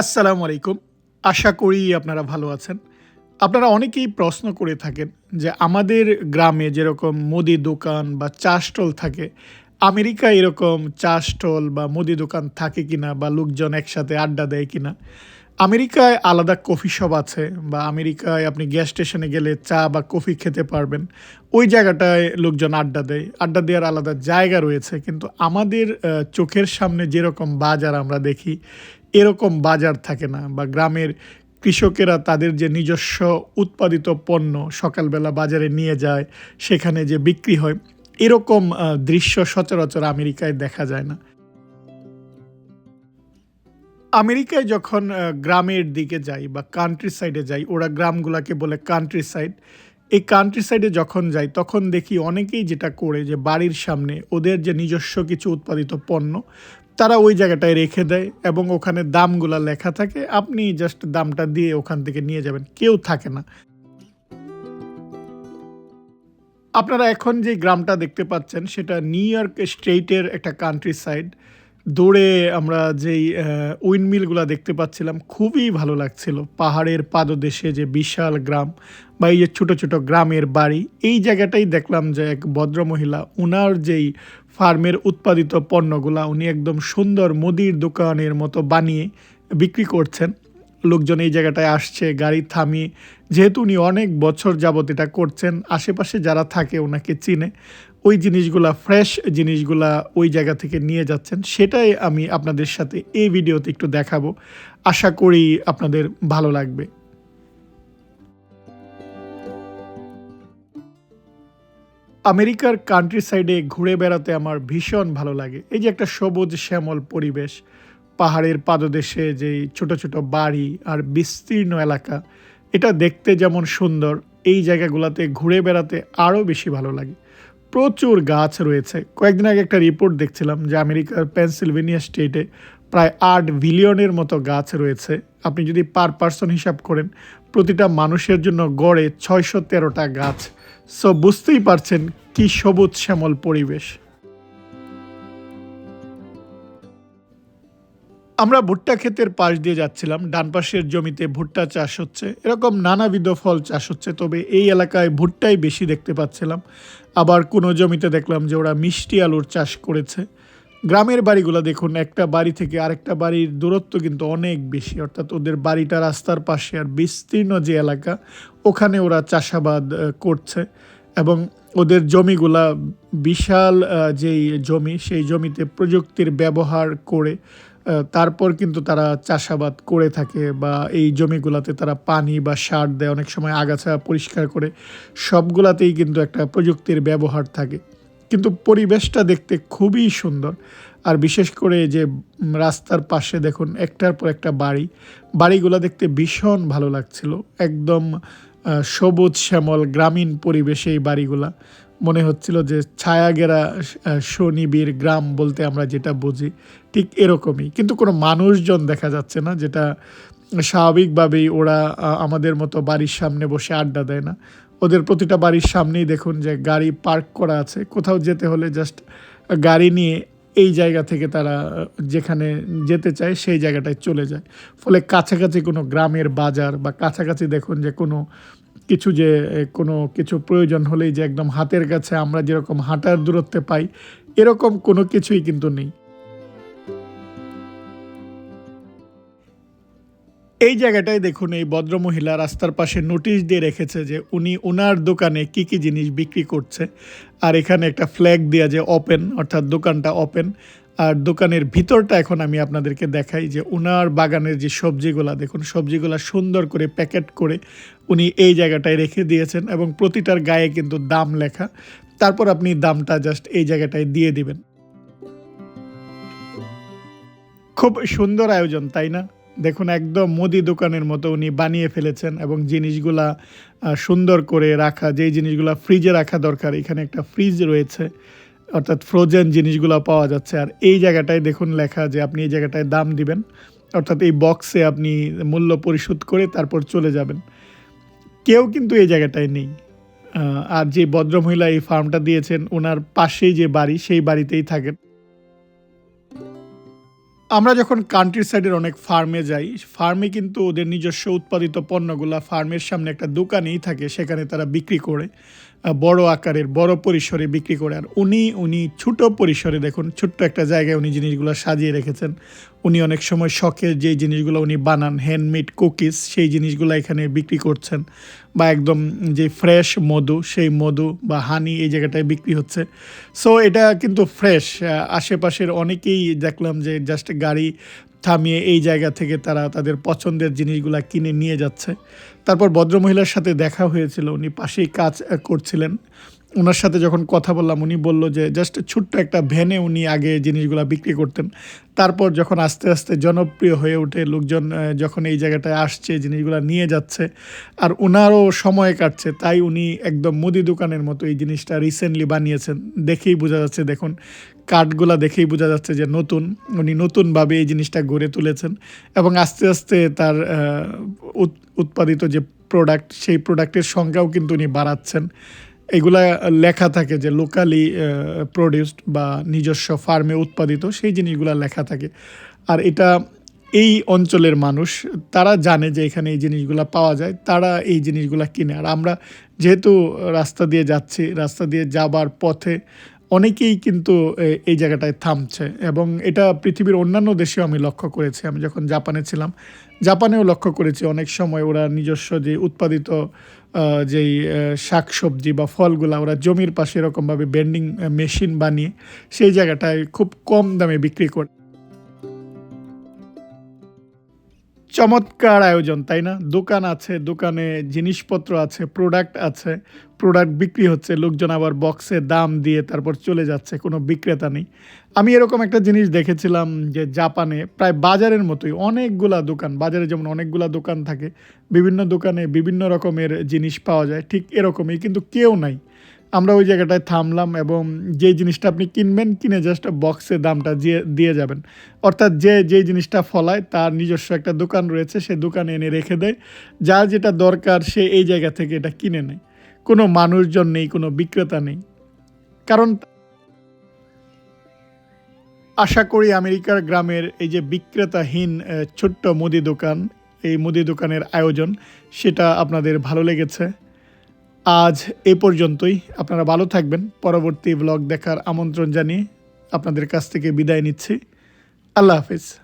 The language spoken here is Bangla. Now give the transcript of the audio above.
আসসালামু আলাইকুম। আশা করি আপনারা ভালো আছেন। আপনারা অনেকেই প্রশ্ন করে থাকেন যে আমাদের গ্রামে যেরকম মুদি দোকান বা চা স্টল থাকে, আমেরিকায় এরকম চা স্টল বা মুদি দোকান থাকে কিনা বা লোকজন একসাথে আড্ডা দেয় কিনা? আমেরিকায় আলাদা কফি শপ আছে বা আমেরিকায় আপনি গ্যাস স্টেশনে গেলে চা বা কফি খেতে পারবেন। ওই জায়গাটায় লোকজন আড্ডা দেয়। আড্ডা দেওয়ার আলাদা জায়গা রয়েছে। কিন্তু আমাদের চোখের সামনে যেরকম বাজার আমরা দেখি এরকম বাজার থাকে না বা গ্রামের কৃষকেরা তাদের যে নিজস্ব উৎপাদিত পণ্য সকালবেলা বাজারে নিয়ে যায়, সেখানে যে বিক্রি হয়, এরকম দৃশ্য সচরাচর আমেরিকায় দেখা যায় না। আমেরিকায় যখন গ্রামের দিকে যাই বা কান্ট্রি সাইডে যাই, ওরা গ্রামগুলোকে বলে কান্ট্রি সাইড এই কান্ট্রি সাইডে যখন যাই, তখন দেখি অনেকেই যেটা করে যে বাড়ির সামনে ওদের যে নিজস্ব কিছু উৎপাদিত পণ্য তারা ওই জায়গাটায় রেখে দেয় এবং ওখানে দামগুলা লেখা থাকে। আপনি জাস্ট দামটা দিয়ে ওখান থেকে নিয়ে যাবেন। কেউ থাকে না। আপনারা এখন যে গ্রামটা দেখতে পাচ্ছেন, সেটা নিউ ইয়র্ক স্টেটের একটা কান্ট্রি সাইড দৌড়ে আমরা যেই উইন্ডমিলগুলো দেখতে পাচ্ছিলাম, খুবই ভালো লাগছিল। পাহাড়ের পাদদেশে যে বিশাল গ্রাম বা এই যে ছোটো ছোটো গ্রামের বাড়ি, এই জায়গাটাই দেখলাম যে এক ভদ্রমহিলা, উনার যেই ফার্মের উৎপাদিত পণ্যগুলা উনি একদম সুন্দর মুদির দোকানের মতো বানিয়ে বিক্রি করছেন। লোকজন এই জায়গাটায় আসছে, গাড়ি থামিয়ে। যেহেতু উনি অনেক বছর যাবত এটা করছেন, আশেপাশে যারা থাকে ওনাকে চিনে। ওই জিনিসগুলা, ফ্রেশ জিনিসগুলা ওই জায়গা থেকে নিয়ে যাচ্ছেন। সেটাই আমি আপনাদের সাথে এই ভিডিওতে একটু দেখাবো। আশা করি আপনাদের ভালো লাগবে। আমেরিকার কান্ট্রি সাইডে ঘুরে বেড়াতে আমার ভীষণ ভালো লাগে। এই যে একটা সবুজ শ্যামল পরিবেশ, পাহাড়ের পাদদেশে যেই ছোট ছোট বাড়ি আর বিস্তীর্ণ এলাকা, এটা দেখতে যেমন সুন্দর, এই জায়গাগুলোতে ঘুরে বেড়াতে আরও বেশি ভালো লাগে। প্রচুর গাছ রয়েছে। কয়েকদিন আগে একটা রিপোর্ট দেখছিলাম যে আমেরিকার পেনসিলভেনিয়া স্টেটে প্রায় আট বিলিয়নের মতো গাছ রয়েছে। আপনি যদি পার পার্সন হিসাব করেন, প্রতিটা মানুষের জন্য গড়ে ছয়শো তেরোটা গাছ সো বুঝতেই পারছেন কি সবুজ শ্যামল পরিবেশ। আমরা ভুট্টা ক্ষেতের পাশ দিয়ে যাচ্ছিলাম, ডান পাশের জমিতে ভুট্টা চাষ হচ্ছে। এরকম নানাবিধ ফল চাষ হচ্ছে, তবে এই এলাকায় ভুট্টাই বেশি দেখতে পাচ্ছিলাম। আবার কোনো জমিতে দেখলাম যে ওরা মিষ্টি আলুর চাষ করেছে। গ্রামের বাড়িগুলো দেখুন, একটা বাড়ি থেকে আরেকটা বাড়ির দূরত্ব কিন্তু অনেক বেশি। অর্থাৎ ওদের বাড়িটা রাস্তার পাশে আর বিস্তীর্ণ যে এলাকা ওখানে ওরা চাষাবাদ করছে এবং ওদের জমিগুলা বিশাল যেই জমি, সেই জমিতে প্রযুক্তির ব্যবহার করে তারপর কিন্তু তারা চাষাবাদ করে থাকে বা এই জমিগুলাতে তারা পানি বা সার দেয়, অনেক সময় আগাছা পরিষ্কার করে, সবগুলাতেই কিন্তু একটা প্রযুক্তির ব্যবহার থাকে। কিন্তু পরিবেশটা দেখতে খুবই সুন্দর। আর বিশেষ করে যে রাস্তার পাশে দেখুন, একটার পর একটা বাড়ি, বাড়িগুলো দেখতে ভীষণ ভালো লাগছিল। একদম সবুজ শ্যামল গ্রামীণ পরিবেশে এই বাড়িগুলা। মনে হচ্ছিল যে ছায়াগেরা আহ, গ্রাম বলতে আমরা যেটা বুঝি ঠিক এরকমই। কিন্তু কোনো মানুষজন দেখা যাচ্ছে না যেটা স্বাভাবিকভাবেই ওরা আমাদের মতো বাড়ির সামনে বসে আড্ডা দেয় না। ওদের প্রতিটা বাড়ির সামনেই দেখুন যে গাড়ি পার্ক করা আছে। কোথাও যেতে হলে জাস্ট গাড়ি নিয়ে এই জায়গা থেকে তারা, যেখানে যেতে চায় সেই জায়গাটায় চলে যায়। ফলে কাছাকাছি কোনো গ্রামের বাজার বা কাছাকাছি দেখুন যে কোনো কিছু যে, কোনো কিছু প্রয়োজন হলেই যে একদম হাতের কাছে আমরা যেরকম হাঁটার দূরত্বে পাই, এরকম কোনো কিছুই কিন্তু নেই। এই জায়গাটায় দেখুন, এই ভদ্রমহিলা রাস্তার পাশে নোটিশ দিয়ে রেখেছে যে উনি ওনার দোকানে কি কি জিনিস বিক্রি করছে। আর এখানে একটা ফ্ল্যাগ দেওয়া যে ওপেন অর্থাৎ দোকানটা ওপেন আর দোকানের ভিতরটা এখন আমি আপনাদেরকে দেখাই যে ওনার বাগানের যে সবজিগুলা, দেখুন, সবজিগুলা সুন্দর করে প্যাকেট করে উনি এই জায়গাটায় রেখে দিয়েছেন এবং প্রতিটার গায়ে কিন্তু দাম লেখা। তারপর আপনি দামটা জাস্ট এই জায়গাটায় দিয়ে দিবেন। খুব সুন্দর আয়োজন, তাই না? দেখুন, একদম মুদি দোকানের মতো উনি বানিয়ে ফেলেছেন এবং জিনিসগুলা সুন্দর করে রাখা, যেই জিনিসগুলা ফ্রিজে রাখা দরকার, এখানে একটা ফ্রিজ রয়েছে, অর্থাৎ ফ্রোজেন জিনিসগুলো পাওয়া যাচ্ছে। আর এই জায়গাটায় দেখুন লেখা যে আপনি এই জায়গাটায় দাম দিবেন, অর্থাৎ এই বক্সে আপনি মূল্য পরিশোধ করে তারপর চলে যাবেন। কেউ কিন্তু এই জায়গাটায় নেই। আর যে ভদ্রমহিলা এই ফার্মটা দিয়েছেন ওনার পাশেই যে বাড়ি, সেই বাড়িতেই থাকেন। আমরা যখন কান্ট্রি সাইডের অনেক ফার্মে যাই ফার্মে কিন্তু ওদের নিজস্ব উৎপাদিত পণ্যগুলা ফার্মের সামনে একটা দোকানেই থাকে, সেখানে তারা বিক্রি করে। বড় আকারের, বড় পরিসরে বিক্রি করে। আর উনি উনি ছোট পরিসরে দেখুন, ছোট্ট একটা জায়গায় উনি জিনিসগুলো সাজিয়ে রেখেছেন। উনি অনেক সময় শখের যে জিনিসগুলো উনি বানান হ্যান্ডমেড কুকিজ সেই জিনিসগুলো এখানে বিক্রি করছেন। বা একদম যে ফ্রেশ মধু, সেই মধু বা হানি এই জায়গাটায় বিক্রি হচ্ছে। সো এটা কিন্তু ফ্রেশ আশেপাশের অনেকেই দেখলাম যে জাস্ট গাড়ি থামিয়ে এই জায়গা থেকে তারা তাদের পছন্দের জিনিসগুলো কিনে নিয়ে যাচ্ছে। তারপর ভদ্রমহিলার সাথে দেখা হয়েছিল। উনি পাশেই কাজ করছিলেন। ওনার সাথে যখন কথা বললাম, উনি বলল যে, জাস্ট ছোট্ট একটা ভ্যানে উনি আগে জিনিসগুলা বিক্রি করতেন। তারপর যখন আস্তে আস্তে জনপ্রিয় হয়ে ওঠে লোকজন যখন এই জায়গাটায় আসছে, জিনিসগুলো নিয়ে যাচ্ছে, আর ওনারও সময় কাটছে, তাই উনি একদম মুদি দোকানের মতো এই জিনিসটা রিসেন্টলি বানিয়েছেন। দেখেই বোঝা যাচ্ছে, দেখুন কাঠগুলা দেখেই বোঝা যাচ্ছে যে নতুন, উনি নতুনভাবে এই জিনিসটা গড়ে তুলেছেন এবং আস্তে আস্তে তার উৎ- উৎপাদিত যে প্রোডাক্ট সেই প্রোডাক্টের সংখ্যাও কিন্তু উনি বাড়াচ্ছেন। এগুলা লেখা থাকে যে লোকালি প্রডিউসড বা নিজস্ব ফার্মে উৎপাদিত, সেই জিনিসগুলা লেখা থাকে। আর এটা এই অঞ্চলের মানুষ, তারা জানে যে এখানে এই জিনিসগুলা পাওয়া যায়, তারা এই জিনিসগুলা কিনে। আর আমরা যেহেতু রাস্তা দিয়ে যাচ্ছি, রাস্তা দিয়ে যাবার পথে অনেকেই কিন্তু এই জায়গাটায় থামছে। এবং এটা পৃথিবীর অন্যান্য দেশেও আমি লক্ষ্য করেছি। আমি যখন জাপানে ছিলাম জাপানেও লক্ষ্য করেছি, অনেক সময় ওরা নিজস্ব যে উৎপাদিত যেই শাক সবজি বা ফলগুলা ওরা জমির পাশে এরকমভাবে বেন্ডিং মেশিন বানিয়ে সেই জায়গাটায় খুব কম দামে বিক্রি করে। চমৎকার আয়োজন, তাই না? দোকান আছে, দোকানে জিনিসপত্র আছে প্রোডাক্ট আছে প্রোডাক্ট বিক্রি হচ্ছে, লোকজন আবার বক্সে দাম দিয়ে তারপর চলে যাচ্ছে, কোনো বিক্রেতা নেই। আমি এরকম একটা জিনিস দেখেছিলাম যে জাপানে প্রায় বাজারের মতোই অনেকগুলা দোকান, বাজারে যেমন অনেকগুলা দোকান থাকে, বিভিন্ন দোকানে বিভিন্ন রকমের জিনিস পাওয়া যায়, ঠিক এরকমই, কিন্তু কেউ নাই। আমরা ওই জায়গাটায় থামলাম এবং যে জিনিসটা আপনি কিনবেন, কিনে জাস্ট বক্সে দামটা দিয়ে দিয়ে যাবেন। অর্থাৎ যে যে জিনিসটা ফলায় তার নিজস্ব একটা দোকান রয়েছে সে দোকানে এনে রেখে দেয়। যার যেটা দরকার সে এই জায়গা থেকে এটা কিনে নেয়। কোনো মানুষজন নেই, কোনো বিক্রেতা নেই। কারণ আশা করি আমেরিকার গ্রামের এই যে বিক্রেতাহীন ছোট্ট মুদি দোকান, এই মুদি দোকানের আয়োজন, সেটা আপনাদের ভালো লেগেছে। আজ এ পর্যন্তই। আপনারা ভালো থাকবেন। পরবর্তী ব্লগ দেখার আমন্ত্রণ জানিয়ে আপনাদের কাছ থেকে বিদায় নিচ্ছি। আল্লাহ হাফিজ।